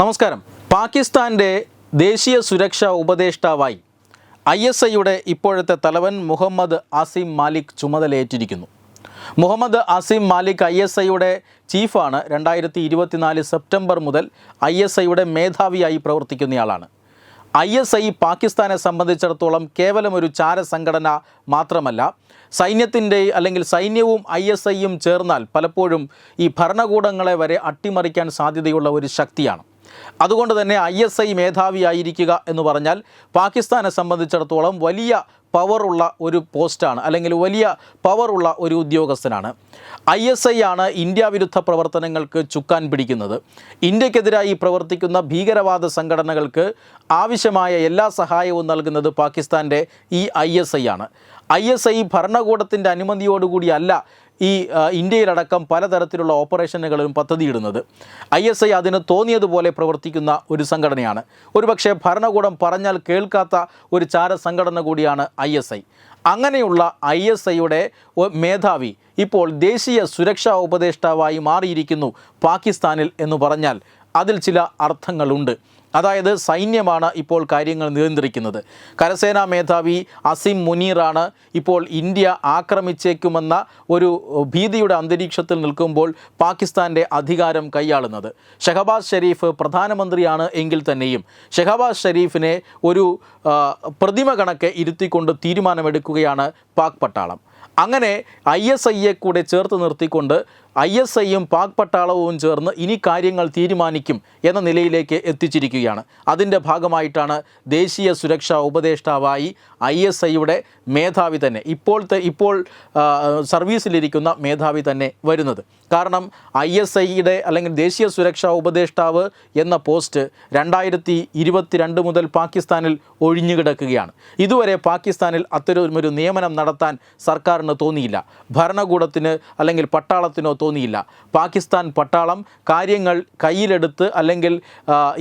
നമസ്കാരം. പാകിസ്ഥാന്റെ ദേശീയ സുരക്ഷാ ഉപദേഷ്ടാവായി ഐ എസ് ഐയുടെ ഇപ്പോഴത്തെ തലവൻ മുഹമ്മദ് ആസിം മാലിക് ചുമതലയേറ്റിരിക്കുന്നു. മുഹമ്മദ് ആസിം മാലിക് ഐ എസ് ഐയുടെ ചീഫാണ്. രണ്ടായിരത്തി ഇരുപത്തിനാല് സെപ്റ്റംബർ മുതൽ ഐ എസ് ഐയുടെ മേധാവിയായി പ്രവർത്തിക്കുന്നയാളാണ്. ഐ എസ് ഐ പാകിസ്ഥാനെ സംബന്ധിച്ചിടത്തോളം കേവലം ഒരു ചാര സംഘടന മാത്രമല്ല സൈന്യത്തിന്റെ അല്ലെങ്കിൽ സൈന്യവും ഐ എസ് ഐയും ചേർന്നാൽ പലപ്പോഴും ഈ ഭരണകൂടങ്ങളെ വരെ അട്ടിമറിക്കാൻ സാധ്യതയുള്ള ഒരു ശക്തിയാണ്. അതുകൊണ്ട് തന്നെ ഐ എസ് ഐ മേധാവിയായിരിക്കുക എന്ന് പറഞ്ഞാൽ പാകിസ്ഥാനെ സംബന്ധിച്ചിടത്തോളം വലിയ പവറുള്ള ഒരു പോസ്റ്റാണ് അല്ലെങ്കിൽ വലിയ പവറുള്ള ഒരു ഉദ്യോഗസ്ഥനാണ്. ഐ എസ് ഐ ആണ് ഇന്ത്യ വിരുദ്ധ പ്രവർത്തനങ്ങൾക്ക് ചുക്കാൻ പിടിക്കുന്നത്. ഇന്ത്യക്കെതിരായി പ്രവർത്തിക്കുന്ന ഭീകരവാദ സംഘടനകൾക്ക് ആവശ്യമായ എല്ലാ സഹായവും നൽകുന്നത് പാകിസ്ഥാന്റെ ഈ ഐ എസ് ഐ ആണ്. ഐ എസ് ഐ ഭരണകൂടത്തിന്റെ അനുമതിയോടുകൂടിയല്ല ഈ ഇന്ത്യയിലടക്കം പലതരത്തിലുള്ള ഓപ്പറേഷനുകളിലും പദ്ധതിയിടുന്നത്. ഐ എസ് ഐ അതിന് തോന്നിയതുപോലെ പ്രവർത്തിക്കുന്ന ഒരു സംഘടനയാണ്. ഒരുപക്ഷെ ഭരണകൂടം പറഞ്ഞാൽ കേൾക്കാത്ത ഒരു ചാര സംഘടന കൂടിയാണ് ഐ എസ് ഐ. അങ്ങനെയുള്ള ഐ എസ് ഐയുടെ മേധാവി ഇപ്പോൾ ദേശീയ സുരക്ഷാ ഉപദേഷ്ടാവായി മാറിയിരിക്കുന്നു പാകിസ്ഥാനിൽ എന്ന് പറഞ്ഞാൽ അതിൽ ചില അർത്ഥങ്ങളുണ്ട്. അതായത് സൈന്യമാണ് ഇപ്പോൾ കാര്യങ്ങൾ നിയന്ത്രിക്കുന്നത്. കരസേനാ മേധാവി അസിം മുനീറാണ് ഇപ്പോൾ ഇന്ത്യ ആക്രമിച്ചേക്കുമെന്ന ഒരു ഭീതിയുടെ അന്തരീക്ഷത്തിൽ നിൽക്കുമ്പോൾ പാകിസ്ഥാന്റെ അധികാരം കൈയാളുന്നത്. ഷഹബാസ് ഷെരീഫ് പ്രധാനമന്ത്രിയാണ് എങ്കിൽ തന്നെയും ഷഹബാസ് ഷെരീഫിനെ ഒരു പ്രതിമ കണക്കെ ഇരുത്തിക്കൊണ്ട് തീരുമാനമെടുക്കുകയാണ് പാക് പട്ടാളം. അങ്ങനെ ഐ എസ് ഐയെ കൂടെ ചേർത്ത് നിർത്തിക്കൊണ്ട് ഐ എസ് ഐയും പാക് പട്ടാളവും ചേർന്ന് ഇനി കാര്യങ്ങൾ തീരുമാനിക്കും എന്ന നിലയിലേക്ക് എത്തിച്ചിരിക്കുകയാണ്. അതിന്റെ ഭാഗമായിട്ടാണ് ദേശീയ സുരക്ഷാ ഉപദേഷ്ടാവായി ഐ എസ് ഐയുടെ മേധാവി തന്നെ ഇപ്പോഴത്തെ ഇപ്പോൾ സർവീസിലിരിക്കുന്ന മേധാവി തന്നെ വരുന്നത്. കാരണം ഐ എസ് ഐയുടെ അല്ലെങ്കിൽ ദേശീയ സുരക്ഷാ ഉപദേഷ്ടാവ് എന്ന പോസ്റ്റ് രണ്ടായിരത്തി ഇരുപത്തിരണ്ട് മുതൽ പാകിസ്ഥാനിൽ ഒഴിഞ്ഞുകിടക്കുകയാണ് ഇതുവരെ പാകിസ്ഥാനിൽ അത്തരമൊരു നിയമനം നടത്താൻ സർക്കാരിന് തോന്നിയില്ല. ഭരണകൂടത്തിന് അല്ലെങ്കിൽ പട്ടാളത്തിനോ തോന്നിയില്ല. പാകിസ്ഥാൻ പട്ടാളം കാര്യങ്ങൾ കയ്യിലെടുത്ത് അല്ലെങ്കിൽ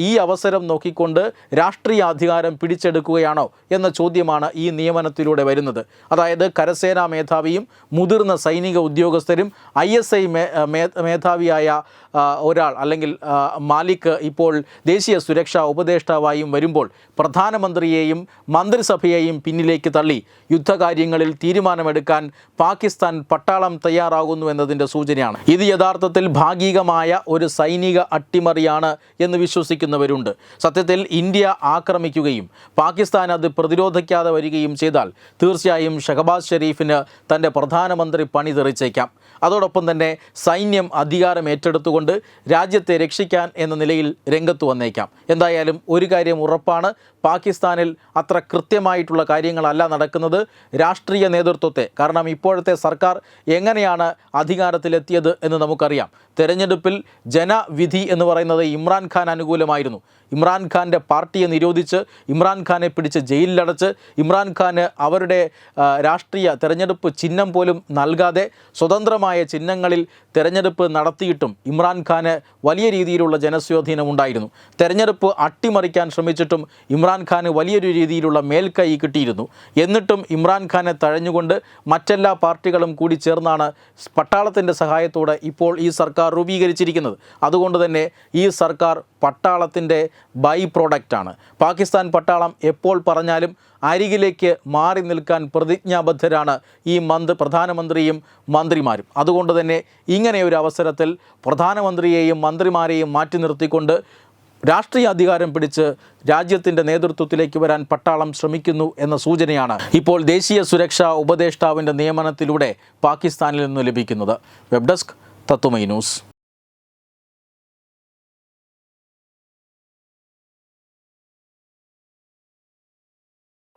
ഈ അവസരം നോക്കിക്കൊണ്ട് രാഷ്ട്രീയ അധികാരം പിടിച്ചെടുക്കുകയാണോ എന്ന ചോദ്യമാണ് ഈ നിയമനത്തിലൂടെ വരുന്നത്. അതായത് കരസേനാ മേധാവിയും മുതിർന്ന സൈനിക ഉദ്യോഗസ്ഥരും ഐ എസ് ഐ മേധാവിയായ ഒരാൾ അല്ലെങ്കിൽ മാലിക് ഇപ്പോൾ ദേശീയ സുരക്ഷാ ഉപദേഷ്ടാവായും വരുമ്പോൾ പ്രധാനമന്ത്രിയെയും മന്ത്രിസഭയെയും പിന്നിലേക്ക് തള്ളി. യുദ്ധകാര്യങ്ങളിൽ തീരുമാനമെടുക്കാൻ പാകിസ്ഥാൻ പട്ടാളം തയ്യാറാകുന്നു എന്നതിന്റെ സൂചനയാണ്. ഇത് യഥാർത്ഥത്തിൽ ഭാഗികമായ ഒരു സൈനിക അട്ടിമറിയാണ് എന്ന് വിശ്വസിക്കുന്നവരുണ്ട്. സത്യത്തിൽ ഇന്ത്യ ആക്രമിക്കുകയും പാകിസ്ഥാൻ അത് പ്രതിരോധിക്കാതെ വരികയും ചെയ്താൽ തീർച്ചയായും ഷഹബാസ് ഷെരീഫിന് തന്റെ പ്രധാനമന്ത്രി പണി തെറിച്ചേക്കാം. അതോടൊപ്പം തന്നെ സൈന്യം അധികാരം ഏറ്റെടുത്തുകൊണ്ട് രാജ്യത്തെ രക്ഷിക്കാൻ എന്ന നിലയിൽ രംഗത്ത് വന്നേക്കാം. എന്തായാലും ഒരു കാര്യം ഉറപ്പാണ് പാകിസ്ഥാനിൽ അത്ര കൃത്യമായിട്ടുള്ള കാര്യങ്ങളല്ല നടക്കുന്നത് രാഷ്ട്രീയ നേതൃത്വത്തെ. കാരണം ഇപ്പോഴത്തെ സർക്കാർ എങ്ങനെയാണ് അധികാരത്തിലെത്തിയത് എന്ന് നമുക്കറിയാം. തെരഞ്ഞെടുപ്പിൽ ജനവിധി എന്ന് പറയുന്നത് ഇമ്രാൻഖാൻ അനുകൂലമായിരുന്നു. ഇമ്രാൻഖാന്റെ പാർട്ടിയെ നിരോധിച്ച് ഇമ്രാൻഖാനെ പിടിച്ച് ജയിലിലടച്ച് ഇമ്രാൻഖാന് അവരുടെ രാഷ്ട്രീയ തെരഞ്ഞെടുപ്പ് ചിഹ്നം പോലും നൽകാതെ സ്വതന്ത്രമായ ചിഹ്നങ്ങളിൽ തെരഞ്ഞെടുപ്പ് നടത്തിയിട്ടും ഇമ്രാൻഖാന് വലിയ രീതിയിലുള്ള ജനസ്വാധീനം ഉണ്ടായിരുന്നു. തെരഞ്ഞെടുപ്പ് അട്ടിമറിക്കാൻ ശ്രമിച്ചിട്ടും ഇമ്രാൻഖാന് വലിയൊരു രീതിയിലുള്ള മേൽക്കൈ കിട്ടിയിരുന്നു. എന്നിട്ടും ഇമ്രാൻഖാനെ തഴഞ്ഞുകൊണ്ട് മറ്റെല്ലാ പാർട്ടികളും കൂടി ചേർന്നാണ് പട്ടാളത്തിന്റെ സഹായത്തോടെ ഇപ്പോൾ ഈ സർക്കാർ രൂപീകരിച്ചിരിക്കുന്നത്. അതുകൊണ്ട് തന്നെ ഈ സർക്കാർ പട്ടാളത്തിന്റെ ബൈ പ്രോഡക്റ്റാണ് പാകിസ്ഥാൻ പട്ടാളം എപ്പോൾ പറഞ്ഞാലും അരികിലേക്ക് മാറി നിൽക്കാൻ പ്രതിജ്ഞാബദ്ധരാണ് ഈ മന്ത്രി പ്രധാനമന്ത്രിയും മന്ത്രിമാരും. അതുകൊണ്ട് തന്നെ ഇങ്ങനെ ഒരു അവസരത്തിൽ പ്രധാനമന്ത്രിയെയും മന്ത്രിമാരെയും മാറ്റി നിർത്തിക്കൊണ്ട് രാഷ്ട്രീയ അധികാരം പിടിച്ച് രാജ്യത്തിന്റെ നേതൃത്വത്തിലേക്ക് വരാൻ പട്ടാളം ശ്രമിക്കുന്നു എന്ന സൂചനയാണ് ഇപ്പോൾ ദേശീയ സുരക്ഷാ ഉപദേഷ്ടാവിന്റെ നിയമനത്തിലൂടെ പാകിസ്ഥാനിൽ നിന്ന് ലഭിക്കുന്നത്. Web desk Tattvamayi news.